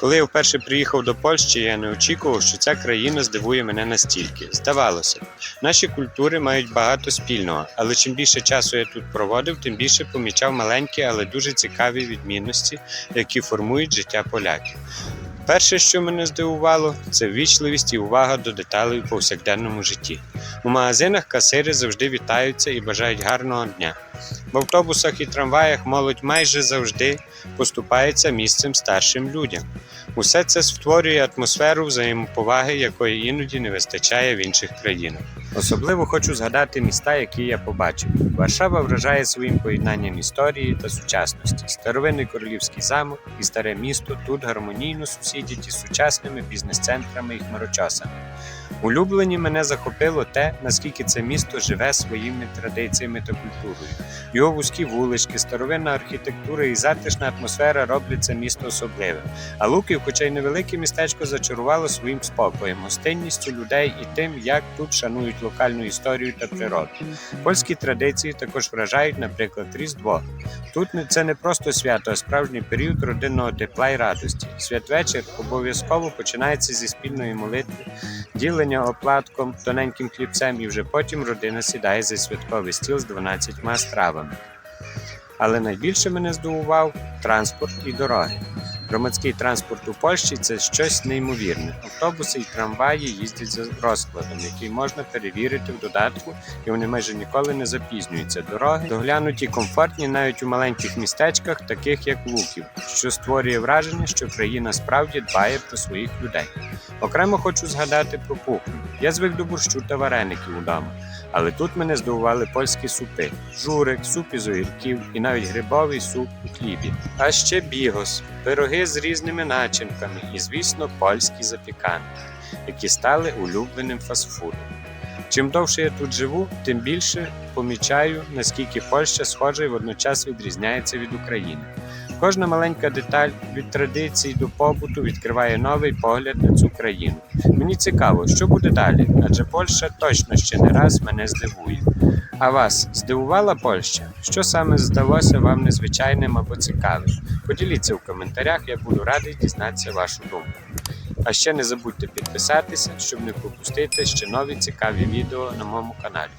Коли я вперше приїхав до Польщі, я не очікував, що ця країна здивує мене настільки. Здавалося, наші культури мають багато спільного, але чим більше часу я тут проводив, тим більше помічав маленькі, але дуже цікаві відмінності, які формують життя поляків. Перше, що мене здивувало, це ввічливість і увага до деталей у повсякденному житті. У магазинах касири завжди вітаються і бажають гарного дня. В автобусах і трамваях молодь майже завжди поступається місцем старшим людям. Усе це створює атмосферу взаємоповаги, якої іноді не вистачає в інших країнах. Особливо хочу згадати міста, які я побачив. Варшава вражає своїм поєднанням історії та сучасності. Старовинний королівський замок і старе місто тут гармонійно сусідять із сучасними бізнес-центрами і хмарочосами. Улюблені мене захопило те, наскільки це місто живе своїми традиціями та культурою. Його вузькі вулички, старовинна архітектура і затишна атмосфера роблять це місто особливим. А Луків, хоча й невелике містечко, зачарувало своїм спокоєм, гостинністю людей і тим, як тут шанують локальну історію та природу. Польські традиції також вражають, наприклад, Різдво. Тут це не просто свято, а справжній період родинного тепла і радості. Святвечір обов'язково починається зі спільної молитви, ділення оплатком, тоненьким хлібцем, і вже потім родина сідає за святковий стіл з 12 стравами. Але найбільше мене здивував транспорт і дороги. Громадський транспорт у Польщі це щось неймовірне. Автобуси і трамваї їздять за розкладом, який можна перевірити в додатку, і вони майже ніколи не запізнюються. Дороги доглянуті комфортні навіть у маленьких містечках, таких як Луків, що створює враження, що країна справді дбає про своїх людей. Окремо хочу згадати про кухню. Я звик до борщу та вареників удома. Але тут мене здивували польські супи: журик, суп із огірків і навіть грибовий суп у хлібі. А ще бігос, пироги з різними начинками і, звісно, польські запіканки, які стали улюбленим фастфудом. Чим довше я тут живу, тим більше помічаю, наскільки Польща схожа і водночас відрізняється від України. Кожна маленька деталь від традицій до побуту відкриває новий погляд на цю країну. Мені цікаво, що буде далі, адже Польща точно ще не раз мене здивує. А вас здивувала Польща? Що саме здалося вам незвичайним або цікавим? Поділіться в коментарях, я буду радий дізнатися вашу думку. А ще не забудьте підписатися, щоб не пропустити ще нові цікаві відео на моєму каналі.